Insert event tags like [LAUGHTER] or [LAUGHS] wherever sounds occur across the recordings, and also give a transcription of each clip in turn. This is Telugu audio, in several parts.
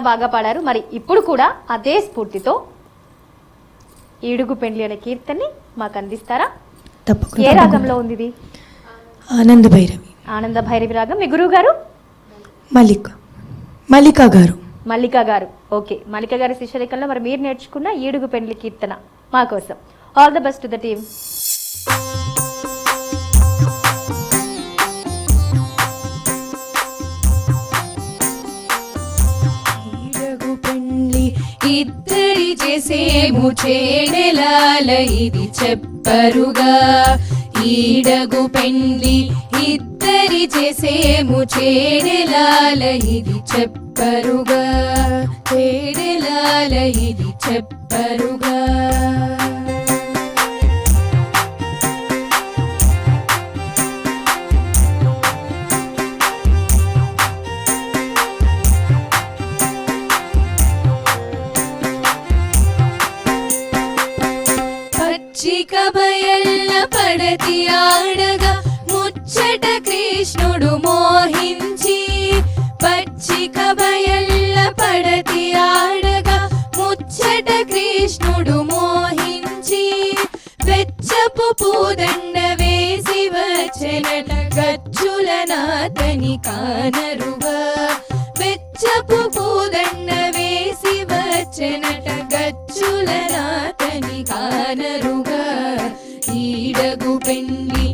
బాగా పాడారు. మరి ఇప్పుడు కూడా అదే స్ఫూర్తితో ఈడుగు పెండ్లి అనే కీర్తన్ని మాకు అందిస్తారా? ఏ రాగంలో ఉంది ఇది? ఆనంద భైరవి. ఆనంద భైరవి రాగం. మీ గురువు గారు? మల్లిక. మల్లిక గారు. మల్లిక గారు. ఓకే. మల్లిక గారి శిష్యరికల్లో మరి మీరు నేర్చుకున్న ఈడుగు పెండ్లి కీర్తన మా కోసం. All the best to the team ఇద్దరి చేసేము చేడెలాల ఇది చెప్పరుగా. ఈడగు పెండ్లి ఇద్దరి చేసేము చేడెలాల ఇది చెప్పరుగా. చేడెలాల ఇది చెప్పరుగా. చిక బయల్ల పడతి ఆడగా ముచ్చట కృష్ణుడు మోహించి. పచ్చిక బయల్ల పడతి ఆడగా ముచ్చట కృష్ణుడు మోహించి. వెచ్చపు పూదండ వేసి వచ్చనట గచ్చుల నాతని కానరుగా కానరుగా ఈడగు పెండ్లి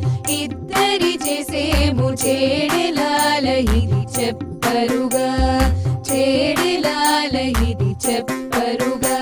ఇద్దరి చేసేము చేడెలాల ఇది చెప్పరుగా. చేడెలాల ఇది చెప్పరుగా.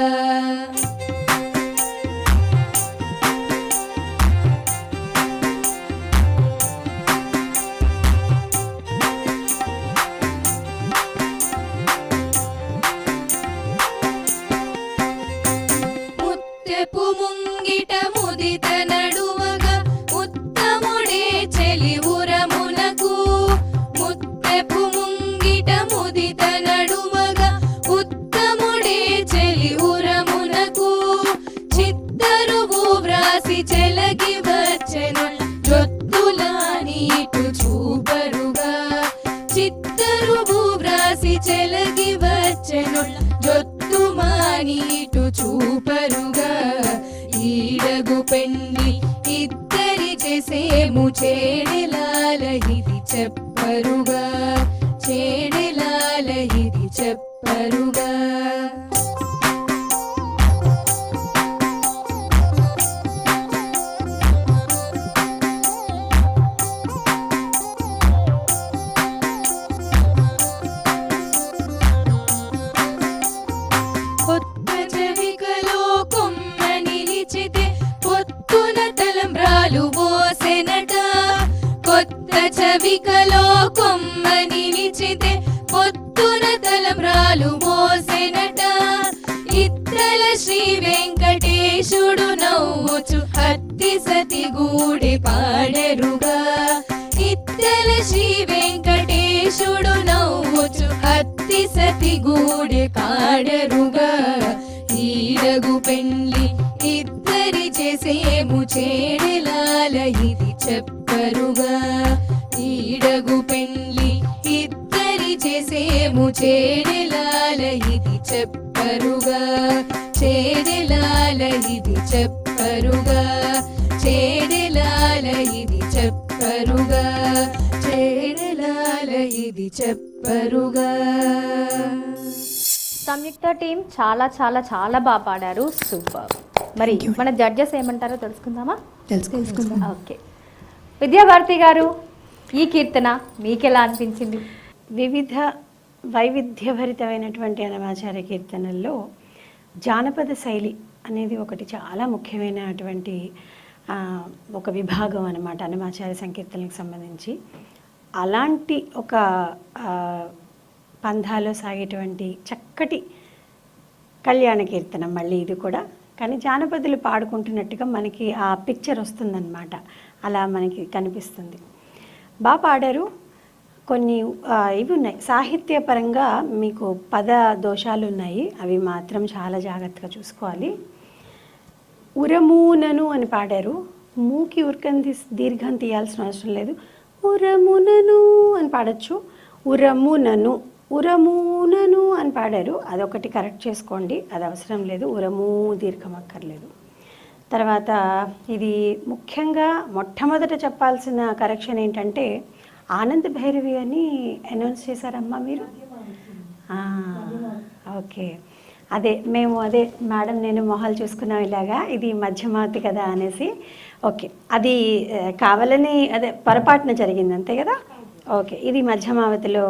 చేసేము చెప్పరుగా చేడెలాల చెప్పరుగా. చెవికలో కొమ్మని నిలిచితే పొత్తున తలమ్రాలు మోసెనట. ఇత్తల శ్రీ వెంకటేశుడు నవ్వుచు హత్తి సతి గూడి పాడెరుగా. ఇత్తల శ్రీ వెంకటేశుడు నవ్వుచు హత్తి సతి గూడి కాడరుగా ఈడగు పెండ్లి ఇద్దరి చేసేము చేడెలాల ఇది చెప్పరుగా. ఈడగు పెండ్లి ఇద్దరి చేసేము చేడెలాల ఇది చెప్పరుగా. చేడెలాల ఇది చెప్పరుగా. చేడెలాల ఇది చెప్పరుగా. చేడెలాల ఇది చెప్పరుగా. సంయుక్త టీం చాలా చాలా చాలా బాగా పాడారు. సూపర్. మరి మన జడ్జెస్ ఏమంటారో తెలుసుకుందామా? తెలుసుకుందాం. ఓకే. విద్యాభారతి గారు ఈ కీర్తన మీకెలా అనిపించింది? వివిధ వైవిధ్యభరితమైనటువంటి అనమాచార్య కీర్తనల్లో జానపద శైలి అనేది ఒకటి చాలా ముఖ్యమైనటువంటి ఒక విభాగం అనమాట అనమాచార్య సంకీర్తనలకు సంబంధించి. అలాంటి ఒక పంధాలో పంథాలో సాగేటువంటి చక్కటి కళ్యాణ కీర్తనం మళ్ళీ ఇది కూడా. కానీ జానపదులు పాడుకుంటున్నట్టుగా మనకి ఆ పిక్చర్ వస్తుందన్నమాట. అలా మనకి కనిపిస్తుంది. బాగా పాడారు. కొన్ని ఇవి ఉన్నాయి. సాహిత్యపరంగా మీకు పద దోషాలు ఉన్నాయి. అవి మాత్రం చాలా జాగ్రత్తగా చూసుకోవాలి. ఉరమూనను అని పాడారు. మూకి ఉరకం తీసి దీర్ఘం తీయాల్సిన అవసరం లేదు. ఉరమునను అని పాడచ్చు. ఉరమునను ఉరమూనను అని పాడారు. అదొకటి కరెక్ట్ చేసుకోండి. అది అవసరం లేదు. ఉరము దీర్ఘం అక్కర్లేదు. తర్వాత ఇది ముఖ్యంగా మొట్టమొదట చెప్పాల్సిన కరెక్షన్ ఏంటంటే ఆనంద్ భైరవి అని అనౌన్స్ చేశారమ్మా మీరు? ఓకే. అదే మేము అదే మేడం నేను మొహాలు చూసుకున్నాం ఇలాగా ఇది మధ్యమావతి కదా అనేసి. ఓకే అది కావాలని అదే పొరపాటున జరిగింది అంతే కదా? ఓకే ఇది మధ్యమావతిలో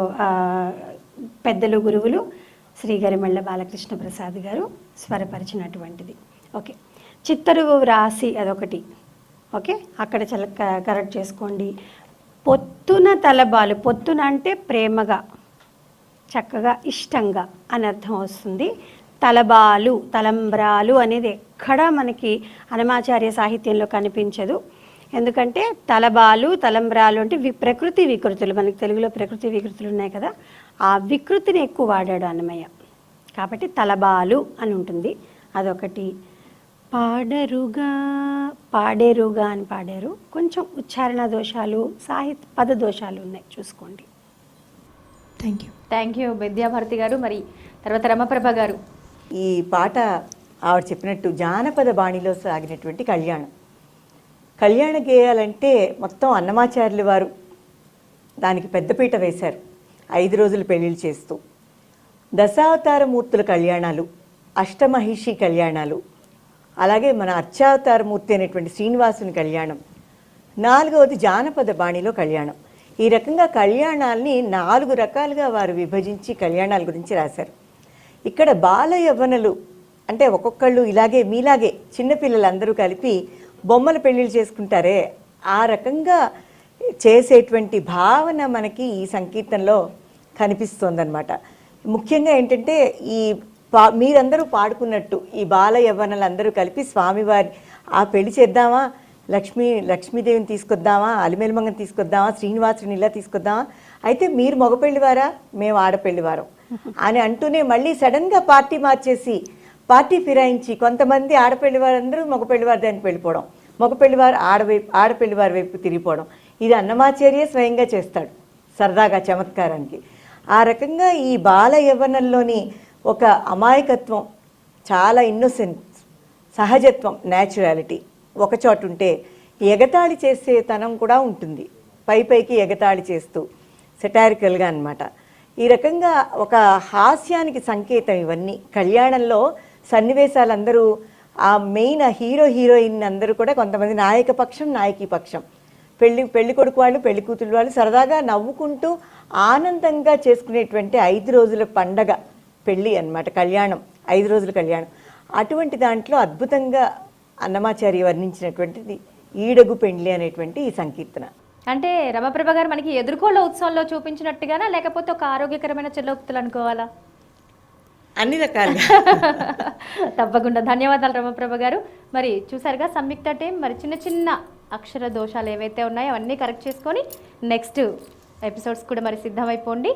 పెద్దలు గురువులు శ్రీ గరిమెళ్ళ బాలకృష్ణ ప్రసాద్ గారు స్వరపరిచినటువంటిది. ఓకే. చిత్తరుగు రాసి అదొకటి. ఓకే? అక్కడ చల క- కరెక్ట్ చేసుకోండి. పొత్తున తలబాలు పొత్తున అంటే ప్రేమగా చక్కగా ఇష్టంగా అని అర్థం వస్తుంది. తలబాలు తలంబ్రాలు అనేది ఎక్కడా మనకి అనమాచార్య సాహిత్యంలో కనిపించదు. ఎందుకంటే తలబాలు తలంబ్రాలు అంటే వి ప్రకృతి వికృతులు. మనకి తెలుగులో ప్రకృతి వికృతులు ఉన్నాయి కదా. ఆ వికృతిని ఎక్కువ వాడాడు అన్నమయ్య. కాబట్టి తలబాలు అని ఉంటుంది. అదొకటి. పాడరుగా పాడేరుగా అని పాడారు. కొంచెం ఉచ్చారణ దోషాలు సాహిత్య పద దోషాలు ఉన్నాయి. చూసుకోండి. Thank you thank you Vidyabharati garu. మరి తర్వాత రమప్రభ గారు. ఈ పాట ఆవిడ చెప్పినట్టు జానపద బాణిలో సాగినటువంటి కళ్యాణం. కళ్యాణ గేయాలంటే మొత్తం అన్నమాచార్యులు వారు దానికి పెద్దపీట వేశారు. ఐదు రోజులు పెళ్ళిళ్ళు చేస్తూ. దశావతార మూర్తుల కళ్యాణాలు అష్టమహిషి కళ్యాణాలు అలాగే మన అర్చావతారమూర్తి అనేటువంటి శ్రీనివాసుని కళ్యాణం. నాలుగవది జానపద బాణిలో కళ్యాణం. ఈ రకంగా కళ్యాణాల్ని నాలుగు రకాలుగా వారు విభజించి కళ్యాణాల గురించి రాశారు. ఇక్కడ బాల యవ్వనలు అంటే ఒక్కొక్కళ్ళు ఇలాగే మీలాగే చిన్నపిల్లలందరూ కలిపి బొమ్మల పెళ్ళిళ్ళు చేసుకుంటారే ఆ రకంగా చేసేటువంటి భావన మనకి ఈ సంకీర్తనలో కనిపిస్తోందనమాట ముఖ్యంగా ఏంటంటే ఈ పా మీరందరూ పాడుకున్నట్టు ఈ బాల యవ్వనలందరూ కలిపి స్వామివారి ఆ పెళ్ళి చేద్దామా? లక్ష్మీ లక్ష్మీదేవిని తీసుకొద్దామా? అలిమేలుమంగని తీసుకొద్దామా? శ్రీనివాసుని ఇలా తీసుకొద్దామా? అయితే మీరు మగపెళ్ళివారా మేము ఆడపెళ్ళివారం అని అంటూనే మళ్ళీ సడన్గా పార్టీ మార్చేసి పార్టీ ఫిరాయించి కొంతమంది ఆడపెళ్ళి వారందరూ మగపెళ్ళివారి దానికి వెళ్ళిపోవడం మగపెళ్ళివారు ఆడవైపు ఆడపెళ్ళివారి వైపు తిరిగిపోవడం. ఇది అన్నమాచార్య స్వయంగా చేస్తాడు సరదాగా చమత్కారానికి. ఆ రకంగా ఈ బాల యవ్వనంలోని ఒక అమాయకత్వం చాలా ఇన్నోసెన్స్ సహజత్వం న్యాచురాలిటీ ఒక చోట ఉంటే ఎగతాళి చేసే తనం కూడా ఉంటుంది. పై పైకి ఎగతాళి చేస్తూ సెటారికల్గా అన్నమాట. ఈ రకంగా ఒక హాస్యానికి సంకేతం ఇవన్నీ. కళ్యాణంలో సన్నివేశాలందరూ ఆ మెయిన్ ఆ హీరో హీరోయిన్ అందరూ కూడా కొంతమంది నాయక పక్షం నాయకీ పక్షం. పెళ్ళి పెళ్ళి కొడుకు వాళ్ళు పెళ్ళి కూతురు వాళ్ళు సరదాగా నవ్వుకుంటూ ఆనందంగా చేసుకునేటువంటి ఐదు రోజుల పండగ. పెళ్ళి అన్నమాట కళ్యాణం ఐదు రోజుల కళ్యాణం. అటువంటి దాంట్లో అద్భుతంగా అన్నమాచార్య వర్ణించినటువంటిది ఈడగు పెండ్లి అనేటువంటి ఈ సంకీర్తన. అంటే రమప్రభ గారు మనకి ఎదుర్కోళ్ళ ఉత్సవంలో చూపించినట్టుగానా లేకపోతే ఒక ఆరోగ్యకరమైన చెల్లోక్తులు అనుకోవాలా? అన్ని రకాలుగా. [LAUGHS] తప్పకుండా. ధన్యవాదాలు రమప్రభ గారు. మరి చూసారుగా సంయుక్త టీం. మరి చిన్న చిన్న అక్షర దోషాలు ఏవైతే ఉన్నాయో అవన్నీ కరెక్ట్ చేసుకొని నెక్స్ట్ ఎపిసోడ్స్ కూడా మరి సిద్ధమైపోండి.